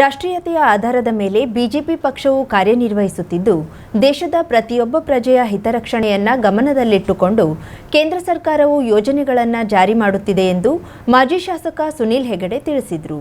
ರಾಷ್ಟ್ರೀಯತೆಯ ಆಧಾರದ ಮೇಲೆ ಬಿಜೆಪಿ ಪಕ್ಷವು ಕಾರ್ಯನಿರ್ವಹಿಸುತ್ತಿದ್ದು, ದೇಶದ ಪ್ರತಿಯೊಬ್ಬ ಪ್ರಜೆಯ ಹಿತರಕ್ಷಣೆಯನ್ನ ಗಮನದಲ್ಲಿಟ್ಟುಕೊಂಡು ಕೇಂದ್ರ ಸರ್ಕಾರವು ಯೋಜನೆಗಳನ್ನು ಜಾರಿ ಮಾಡುತ್ತಿದೆ ಎಂದು ಮಾಜಿ ಶಾಸಕ ಸುನೀಲ್ ಹೆಗಡೆ ತಿಳಿಸಿದರು.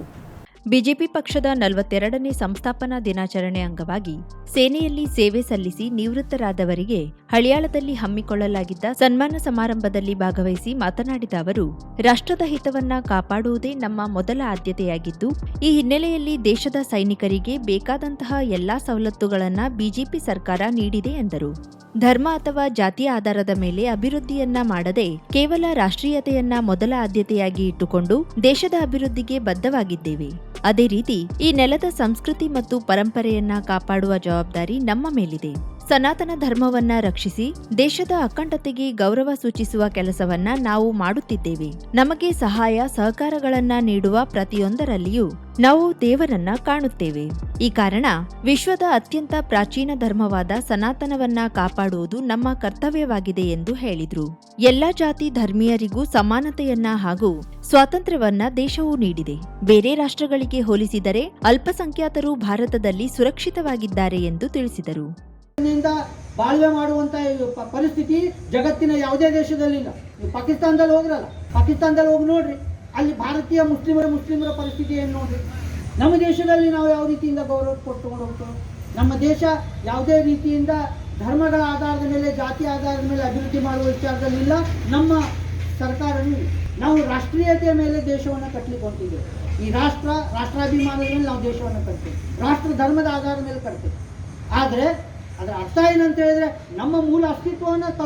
ಬಿಜೆಪಿ ಪಕ್ಷದ ನಲವತ್ತೆರಡನೇ ಸಂಸ್ಥಾಪನಾ ದಿನಾಚರಣೆ ಅಂಗವಾಗಿ ಸೇನೆಯಲ್ಲಿ ಸೇವೆ ಸಲ್ಲಿಸಿ ನಿವೃತ್ತರಾದವರಿಗೆ ಹಳಿಯಾಳದಲ್ಲಿ ಹಮ್ಮಿಕೊಳ್ಳಲಾಗಿದ್ದ ಸನ್ಮಾನ ಸಮಾರಂಭದಲ್ಲಿ ಭಾಗವಹಿಸಿ ಮಾತನಾಡಿದ ಅವರು, ರಾಷ್ಟ್ರದ ಹಿತವನ್ನ ಕಾಪಾಡುವುದೇ ನಮ್ಮ ಮೊದಲ ಆದ್ಯತೆಯಾಗಿದ್ದು, ಈ ಹಿನ್ನೆಲೆಯಲ್ಲಿ ದೇಶದ ಸೈನಿಕರಿಗೆ ಬೇಕಾದಂತಹ ಎಲ್ಲಾ ಸವಲತ್ತುಗಳನ್ನು ಬಿಜೆಪಿ ಸರ್ಕಾರ ನೀಡಿದೆ ಎಂದರು. ಧರ್ಮ ಅಥವಾ ಜಾತಿಯ ಆಧಾರದ ಮೇಲೆ ಅಭಿವೃದ್ಧಿಯನ್ನ ಮಾಡದೆ ಕೇವಲ ರಾಷ್ಟ್ರೀಯತೆಯನ್ನ ಮೊದಲ ಆದ್ಯತೆಯಾಗಿ ಇಟ್ಟುಕೊಂಡು ದೇಶದ ಅಭಿವೃದ್ಧಿಗೆ ಬದ್ಧವಾಗಿದ್ದೇವೆ. ಅದೇ ರೀತಿ ಈ ನೆಲದ ಸಂಸ್ಕೃತಿ ಮತ್ತು ಪರಂಪರೆಯನ್ನ ಕಾಪಾಡುವ ಜವಾಬ್ದಾರಿ ನಮ್ಮ ಮೇಲಿದೆ. ಸನಾತನ ಧರ್ಮವನ್ನ ರಕ್ಷಿಸಿ ದೇಶದ ಅಖಂಡತೆಗೆ ಗೌರವ ಸೂಚಿಸುವ ಕೆಲಸವನ್ನ ನಾವು ಮಾಡುತ್ತಿದ್ದೇವೆ. ನಮಗೆ ಸಹಾಯ ಸಹಕಾರಗಳನ್ನ ನೀಡುವ ಪ್ರತಿಯೊಂದರಲ್ಲಿಯೂ ನಾವು ದೇವರನ್ನ ಕಾಣುತ್ತೇವೆ. ಈ ಕಾರಣ ವಿಶ್ವದ ಅತ್ಯಂತ ಪ್ರಾಚೀನ ಧರ್ಮವಾದ ಸನಾತನವನ್ನ ಕಾಪಾಡುವುದು ನಮ್ಮ ಕರ್ತವ್ಯವಾಗಿದೆ ಎಂದು ಹೇಳಿದ್ರು. ಎಲ್ಲಾ ಜಾತಿ ಧರ್ಮೀಯರಿಗೂ ಸಮಾನತೆಯನ್ನ ಹಾಗೂ ಸ್ವಾತಂತ್ರ್ಯವನ್ನ ದೇಶವು ನೀಡಿದೆ. ಬೇರೆ ರಾಷ್ಟ್ರಗಳಿಗೆ ಹೋಲಿಸಿದರೆ ಅಲ್ಪಸಂಖ್ಯಾತರು ಭಾರತದಲ್ಲಿ ಸುರಕ್ಷಿತವಾಗಿದ್ದಾರೆ ಎಂದು ತಿಳಿಸಿದರು. ಬಾಳ್ವೆ ಮಾಡುವಂತ ಪರಿಸ್ಥಿತಿ ಜಗತ್ತಿನ ಯಾವುದೇ ದೇಶದಲ್ಲಿಲ್ಲ. ನೀವು ಪಾಕಿಸ್ತಾನದಲ್ಲಿ ಹೋಗ್ರಲ್ಲ, ಪಾಕಿಸ್ತಾನದಲ್ಲಿ ಹೋಗಿ ನೋಡ್ರಿ. ಅಲ್ಲಿ ಭಾರತೀಯ ಮುಸ್ಲಿಮರ ಮುಸ್ಲಿಮರ ಪರಿಸ್ಥಿತಿ ಏನು ನೋಡ್ರಿ. ನಮ್ಮ ದೇಶದಲ್ಲಿ ನಾವು ಯಾವ ರೀತಿಯಿಂದ ಗೌರವ ಕೊಟ್ಟುಕೊಂಡು ಹೋಗ್ತೇವೆ? ನಮ್ಮ ದೇಶ ಯಾವುದೇ ರೀತಿಯಿಂದ ಧರ್ಮಗಳ ಆಧಾರದ ಮೇಲೆ, ಜಾತಿ ಆಧಾರದ ಮೇಲೆ ಅಭಿವೃದ್ಧಿ ಮಾಡುವ ವಿಚಾರದಲ್ಲಿ ಇಲ್ಲ ನಮ್ಮ ಸರ್ಕಾರವೂ ನಾವು ರಾಷ್ಟ್ರೀಯತೆಯ ಮೇಲೆ ದೇಶವನ್ನು ಕಟ್ಟಲಿಕ್ಕೆ ಈ ರಾಷ್ಟ್ರ, ರಾಷ್ಟ್ರಾಭಿಮಾನದ ಮೇಲೆ ನಾವು ದೇಶವನ್ನು ಕಟ್ತೇವೆ. ರಾಷ್ಟ್ರ ಧರ್ಮದ ಆಧಾರದ ಮೇಲೆ ಕಟ್ತೇವೆ. ಆದರೆ ಅದರ ಅರ್ಥ ಏನಂತ ಹೇಳಿದ್ರೆ ನಮ್ಮ ಮೂಲ ಅಸ್ತಿತ್ವವನ್ನು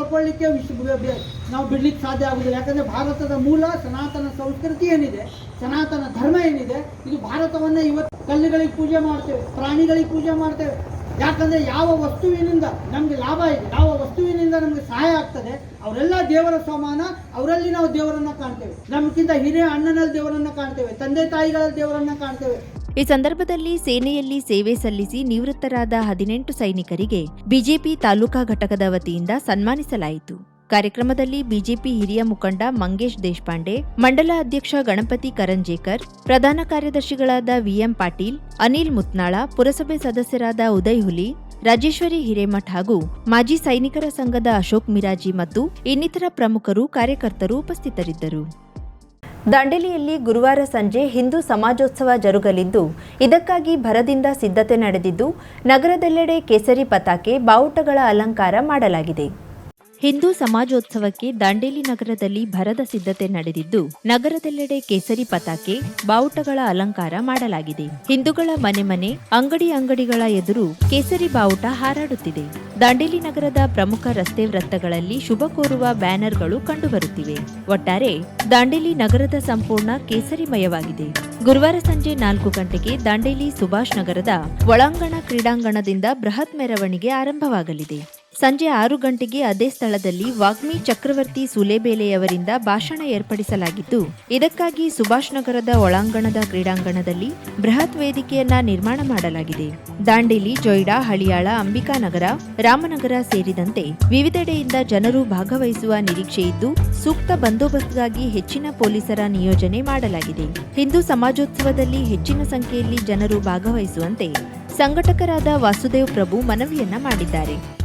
ಬೆ- ನಾವು ಬಿಡ್ಲಿಕ್ಕೆ ಸಾಧ್ಯ ಆಗುದಿಲ್ಲ. ಯಾಕಂದ್ರೆ ಭಾರತದ ಮೂಲ ಸನಾತನ ಸಂಸ್ಕೃತಿ ಏನಿದೆ, ಸನಾತನ ಧರ್ಮ ಏನಿದೆ, ಇದು ಭಾರತವನ್ನ ಇವತ್ತು ಕಲ್ಲುಗಳಿಗೆ ಪೂಜೆ ಮಾಡ್ತೇವೆ, ಪ್ರಾಣಿಗಳಿಗೆ ಪೂಜೆ ಮಾಡ್ತೇವೆ. ಯಾಕಂದ್ರೆ ಯಾವ ವಸ್ತುವಿನಿಂದ ನಮ್ಗೆ ಲಾಭ ಇದೆ, ಯಾವ ವಸ್ತುವಿನಿಂದ ನಮ್ಗೆ ಸಹಾಯ ಆಗ್ತದೆ, ಅವರೆಲ್ಲ ದೇವರ ಸಮಾನ, ಅವರಲ್ಲಿ ನಾವು ದೇವರನ್ನ ಕಾಣ್ತೇವೆ. ನಮ್ಗಿಂತ ಹಿರಿಯ ಅಣ್ಣನಲ್ಲಿ ದೇವರನ್ನ ಕಾಣ್ತೇವೆ, ತಂದೆ ತಾಯಿಗಳಲ್ಲಿ ದೇವರನ್ನ ಕಾಣ್ತೇವೆ. ಈ ಸಂದರ್ಭದಲ್ಲಿ ಸೇನೆಯಲ್ಲಿ ಸೇವೆ ಸಲ್ಲಿಸಿ ನಿವೃತ್ತರಾದ ಹದಿನೆಂಟು ಸೈನಿಕರಿಗೆ ಬಿಜೆಪಿ ತಾಲೂಕಾ ಘಟಕದ ವತಿಯಿಂದ ಸನ್ಮಾನಿಸಲಾಯಿತು. ಕಾರ್ಯಕ್ರಮದಲ್ಲಿ ಬಿಜೆಪಿ ಹಿರಿಯ ಮುಖಂಡ ಮಂಗೇಶ್ ದೇಶಪಾಂಡೆ, ಮಂಡಲ ಅಧ್ಯಕ್ಷ ಗಣಪತಿ ಕರಂಜೇಕರ್, ಪ್ರಧಾನ ಕಾರ್ಯದರ್ಶಿಗಳಾದ ವಿಎಂ ಪಾಟೀಲ್, ಅನಿಲ್ ಮುತ್ನಾಳ, ಪುರಸಭೆ ಸದಸ್ಯರಾದ ಉದಯ್ ಹುಲಿ, ರಾಜೇಶ್ವರಿ ಹಿರೇಮಠ್ ಹಾಗೂ ಮಾಜಿ ಸೈನಿಕರ ಸಂಘದ ಅಶೋಕ್ ಮಿರಾಜಿ ಮತ್ತು ಇನ್ನಿತರ ಪ್ರಮುಖರು ಕಾರ್ಯಕರ್ತರು ಉಪಸ್ಥಿತರಿದ್ದರು. ದಾಂಡೇಲಿಯಲ್ಲಿ ಗುರುವಾರ ಸಂಜೆ ಹಿಂದೂ ಸಮಾಜೋತ್ಸವ ಜರುಗಲಿದ್ದು, ಇದಕ್ಕಾಗಿ ಭರದಿಂದ ಸಿದ್ಧತೆ ನಡೆದಿದ್ದು, ನಗರದೆಲ್ಲೆಡೆ ಕೇಸರಿ ಪತಾಕೆ, ಬಾವುಟಗಳ ಅಲಂಕಾರ ಮಾಡಲಾಗಿದೆ. ಹಿಂದೂ ಸಮಾಜೋತ್ಸವಕ್ಕೆ ದಾಂಡೇಲಿ ನಗರದಲ್ಲಿ ಭರದ ಸಿದ್ಧತೆ ನಡೆದಿದ್ದು, ನಗರದೆಲ್ಲೆಡೆ ಕೇಸರಿ ಪತಾಕೆ, ಬಾವುಟಗಳ ಅಲಂಕಾರ ಮಾಡಲಾಗಿದೆ. ಹಿಂದೂಗಳ ಮನೆ ಮನೆ, ಅಂಗಡಿ ಅಂಗಡಿಗಳ ಎದುರು ಕೇಸರಿ ಬಾವುಟ ಹಾರಾಡುತ್ತಿದೆ. ದಾಂಡೇಲಿ ನಗರದ ಪ್ರಮುಖ ರಸ್ತೆ ವೃತ್ತಗಳಲ್ಲಿ ಶುಭ ಕೋರುವ ಬ್ಯಾನರ್ಗಳು ಕಂಡುಬರುತ್ತಿವೆ. ಒಟ್ಟಾರೆ ದಾಂಡೇಲಿ ನಗರದ ಸಂಪೂರ್ಣ ಕೇಸರಿಮಯವಾಗಿದೆ. ಗುರುವಾರ ಸಂಜೆ ನಾಲ್ಕು ಗಂಟೆಗೆ ದಾಂಡೇಲಿ ಸುಭಾಷ್ ನಗರದ ಒಳಾಂಗಣ ಕ್ರೀಡಾಂಗಣದಿಂದ ಬೃಹತ್ ಮೆರವಣಿಗೆ ಆರಂಭವಾಗಲಿದೆ. ಸಂಜೆ ಆರು ಗಂಟೆಗೆ ಅದೇ ಸ್ಥಳದಲ್ಲಿ ವಾಗ್ಮಿ ಚಕ್ರವರ್ತಿ ಸುಲೇಬೇಲೆಯವರಿಂದ ಭಾಷಣ ಏರ್ಪಡಿಸಲಾಗಿದ್ದು ಇದಕ್ಕಾಗಿ ಸುಭಾಷ್ ನಗರದ ಒಳಾಂಗಣದ ಕ್ರೀಡಾಂಗಣದಲ್ಲಿ ಬೃಹತ್ ವೇದಿಕೆಯನ್ನ ನಿರ್ಮಾಣ ಮಾಡಲಾಗಿದೆ. ದಾಂಡೇಲಿ, ಜೊಯ್ಡಾ, ಹಳಿಯಾಳ, ಅಂಬಿಕಾನಗರ, ರಾಮನಗರ ಸೇರಿದಂತೆ ವಿವಿಧೆಡೆಯಿಂದ ಜನರು ಭಾಗವಹಿಸುವ ನಿರೀಕ್ಷೆ ಇದ್ದು ಸೂಕ್ತ ಬಂದೋಬಸ್ತ್ಗಾಗಿ ಹೆಚ್ಚಿನ ಪೊಲೀಸರ ನಿಯೋಜನೆ ಮಾಡಲಾಗಿದೆ. ಹಿಂದೂ ಸಮಾಜೋತ್ಸವದಲ್ಲಿ ಹೆಚ್ಚಿನ ಸಂಖ್ಯೆಯಲ್ಲಿ ಜನರು ಭಾಗವಹಿಸುವಂತೆ ಸಂಘಟಕರಾದ ವಾಸುದೇವ್ ಪ್ರಭು ಮನವಿಯನ್ನ ಮಾಡಿದ್ದಾರೆ.